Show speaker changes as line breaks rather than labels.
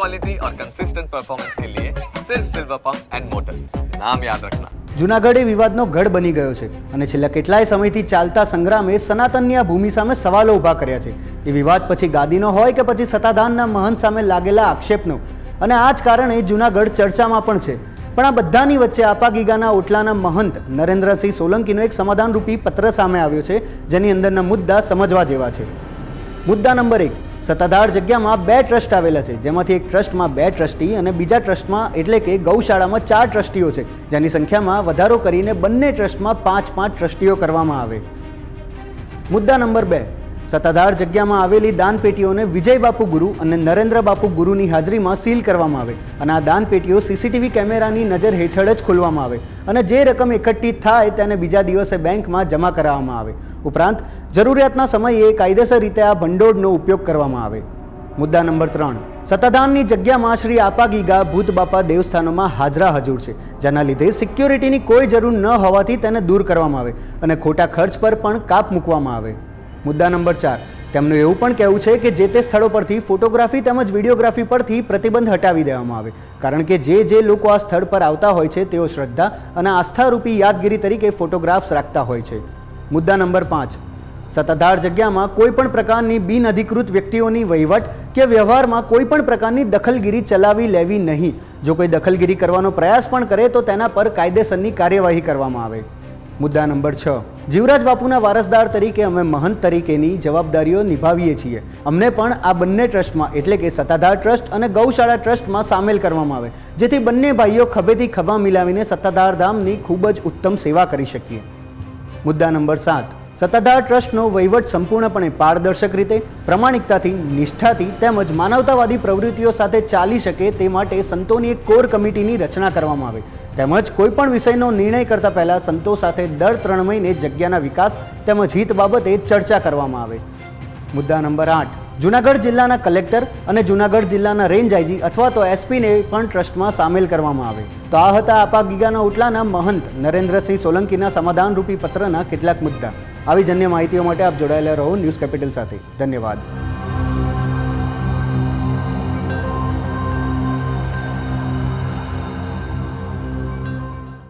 Quality और consistent performance के लिए सिर्फ सिल्वर पंप्स एंड मोटर्स नाम याद रखना
જુનાગઢ એ વિવાદનો ગઢ બની ગયો છે અને છેલ્લા કેટલાય સમયથી ચાલતા સંગ્રામે સનાતનની આ ભૂમિ સામે સવાલો ઊભા કર્યા છે એ વિવાદ પછી ગાદીનો હોય કે પછી સત્તાધારના મહંત સામે લાગેલા આક્ષેપનો અને આ જ કારણે જુનાગઢ ચર્ચામાં પણ છે પણ આ બધાની વચ્ચે આપાગીગાના ઓટલાના મહંત નરેન્દ્રસિંહ સોલંકીનો એક સમાધાનરૂપી પત્ર સામે આવ્યો છે જેની અંદરના મુદ્દા સમજવા જેવા છે મુદ્દા નંબર એક સત્તાધાર જગ્યામાં બે ટ્રસ્ટ આવેલા છે. જેમાંથી એક ટ્રસ્ટમાં બે ટ્રસ્ટી અને બીજા ટ્રસ્ટમાં એટલે કે ગૌશાળામાં ચાર ટ્રસ્ટીઓ છે. જેની સંખ્યામાં વધારો કરીને બંને ટ્રસ્ટમાં પાંચ પાંચ ટ્રસ્ટીઓ કરવામાં આવે. મુદ્દા નંબર બે. સત્તાધાર જગ્યામાં આવેલી દાનપેટીઓને વિજય બાપુ ગુરુ અને નરેન્દ્ર બાપુ ગુરુની હાજરીમાં સીલ કરવામાં આવે અને આ દાનપેટીઓ સીસીટીવી કેમેરાની નજર હેઠળ જ ખોલવામાં આવે અને જે રકમ એકઠી થાય તેને બીજા દિવસે બેંકમાં જમા કરાવવામાં આવે. ઉપરાંત, જરૂરિયાતના સમયે કાયદેસર રીતે આ ભંડોળનો ઉપયોગ કરવામાં આવે. મુદ્દા નંબર ત્રણ. સત્તાધારની જગ્યામાં શ્રી આપાગીગા ભૂત બાપા દેવસ્થાનોમાં હાજરા હજુર છે, જેના લીધે સિક્યોરિટીની કોઈ જરૂર ન હોવાથી તેને દૂર કરવામાં આવે અને ખોટા ખર્ચ પર પણ કાપ મૂકવામાં આવે. મુદ્દા નંબર ચાર. તેમનું એવું પણ કહેવું છે કે જે તે સ્થળો પરથી ફોટોગ્રાફી તેમજ વિડીયોગ્રાફી પરથી પ્રતિબંધ હટાવી દેવામાં આવે. કારણ કે જે જે લોકો આ સ્થળ પર આવતા હોય છે, તેઓ શ્રદ્ધા અને આસ્થારૂપી યાદગીરી તરીકે ફોટોગ્રાફ્સ રાખતા હોય છે. મુદ્દા નંબર પાંચ. સત્તાધાર જગ્યામાં કોઈ પણ પ્રકારની બિનઅધિકૃત વ્યક્તિઓની વહીવટ કે વ્યવહારમાં કોઈ પણ પ્રકારની દખલગીરી ચલાવી લેવી નહીં. જો કોઈ દખલગીરી કરવાનો પ્રયાસ પણ કરે તો તેના પર કાયદેસરની કાર્યવાહી કરવામાં આવે. મુદ્દા નંબર છ. જીવરાજ બાપુના વારસદાર તરીકે અમે મહંત તરીકેની જવાબદારીઓ નિભાવીએ છીએ. અમને પણ આ બંને ટ્રસ્ટમાં, એટલે કે સત્તાધાર ટ્રસ્ટ અને ગૌશાળા ટ્રસ્ટમાં સામેલ કરવામાં આવે, જેથી બંને ભાઈઓ ખભેથી ખભા મિલાવીને સત્તાધાર ધામની ખૂબ જ ઉત્તમ સેવા કરી શકીએ. મુદ્દા નંબર સાત. સત્તાધાર ટ્રસ્ટનો વહીવટ સંપૂર્ણપણે પારદર્શક રીતે, પ્રમાણિકતાથી, નિષ્ઠાથી તેમજ માનવતાવાદી પ્રવૃત્તિઓ સાથે ચાલી શકે તે માટે સંતોની એક કોર કમિટીની રચના કરવામાં આવે. તેમજ કોઈપણ વિષયનો નિર્ણય કરતા પહેલાં સંતો સાથે દર ત્રણ મહિને જગ્યાના વિકાસ તેમજ હિત બાબતે ચર્ચા કરવામાં આવે. મુદ્દા નંબર આઠ. જુનાગઢ જિલ્લાના કલેક્ટર અને જુનાગઢ જિલ્લાના રેન્જ આઈજી અથવા તો એસપીને પણ ટ્રસ્ટમાં સામેલ કરવામાં આવે. તો આ હતા આપા ગીગાના ઉટલાના મહંત નરેન્દ્રસિંહ સોલંકીના સમાધાનરૂપી પત્રના કેટલાક મુદ્દા. આવી જન્ય માહિતીઓ માટે આપ જોડાયેલા રહો ન્યૂઝ કેપિટલ સાથે. ધન્યવાદ.